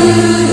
ก็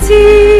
知。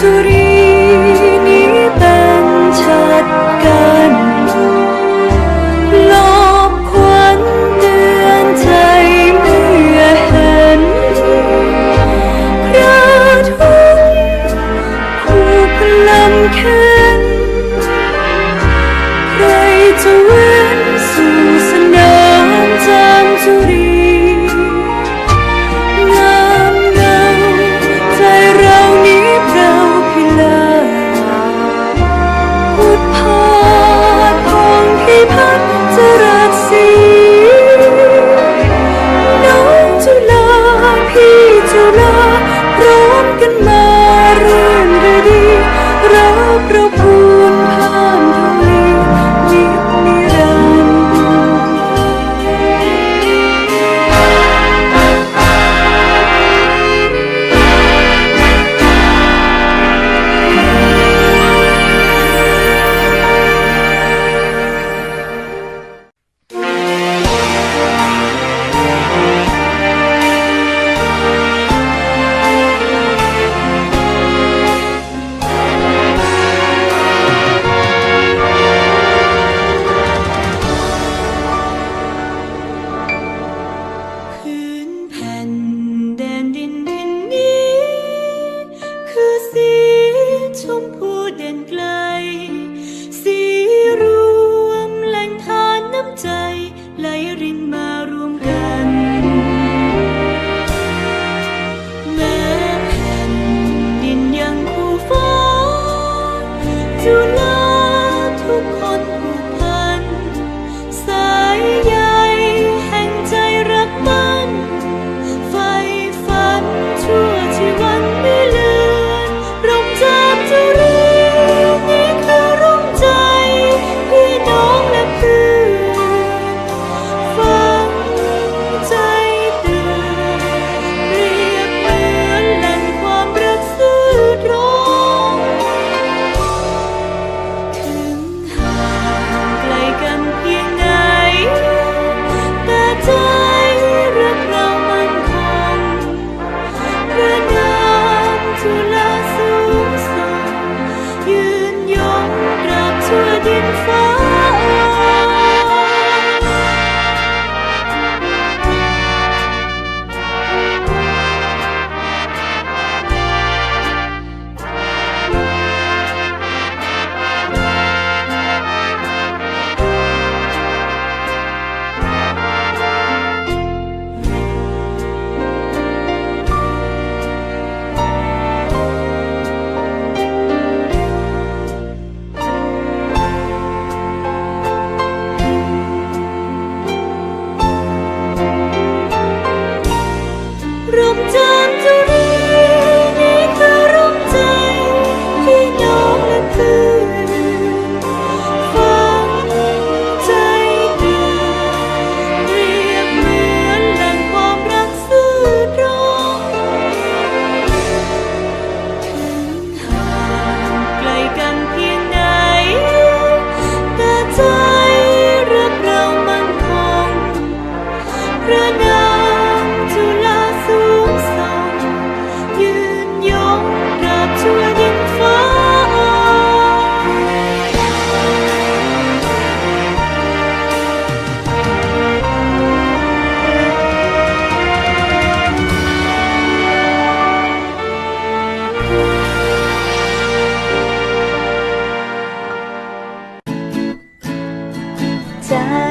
to. You.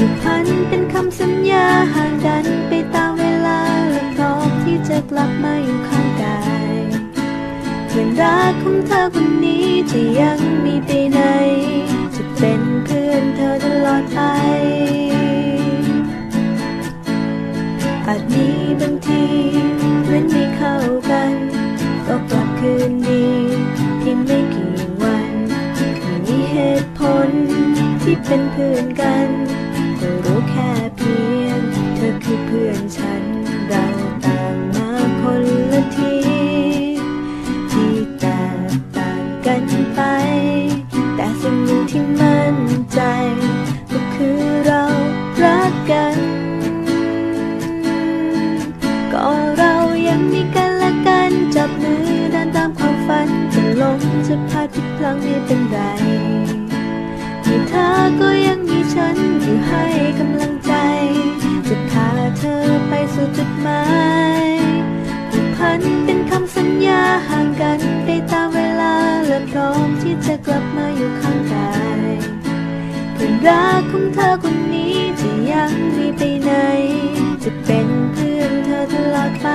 ผูกพันเป็นคำสัญญาห่างกันไปตามเวลาและพร้อมที่จะกลับมาอยู่ข้างกายเพื่อนรักของเธอคนนี้จะยังมีไปไหน จะเป็นเพื่อนเธอตลอดไปอาจมีบางทีเหมือนไม่เข้ากันก็กลับคืนดีเพียงไม่กี่วันมีเหตุผลที่เป็นเพื่อนกัน รู้แค่เพียง เธอคือเพื่อนฉัน จะกลับมาอยู่ข้างกายเพื่อนรักของเธอคนนี้จะยังมีไปไหน จะเป็นเพื่อนเธอตลอดไป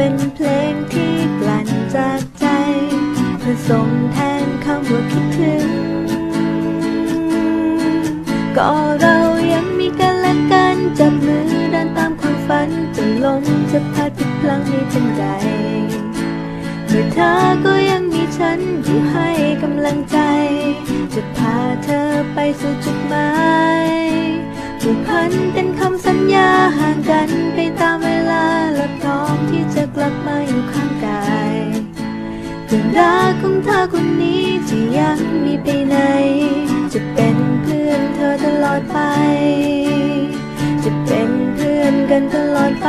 เป็นเพลงที่กลั่นจากใจ เพื่อส่งแทนคำว่าคิดถึง ก็เรายังมีกันและกันจับมือเดินตามความฝันจะลงจะพลาดผิดพลังไม่เป็นไรเมื่อเธอก็ยังมีฉันอยู่ให้กำลังใจ จะพาเธอไปสู่จุดหมาย ผูกพันเป็นคำสัญญาห่างกันไปตามเวลาและพร้อมที่จะกลับมาอยู่ข้างกายเรื่องราวของเธอคนนี้จะยังมีไปไหน จะเป็นเพื่อนเธอตลอดไป จะเป็นเพื่อนกันตลอดไป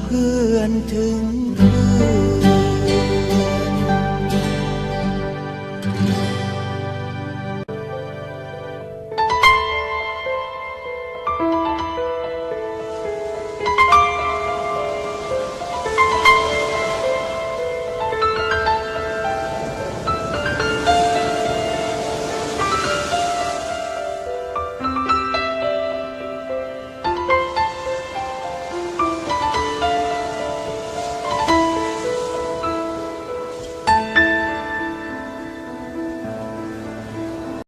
พื่อนถึงเพื่อน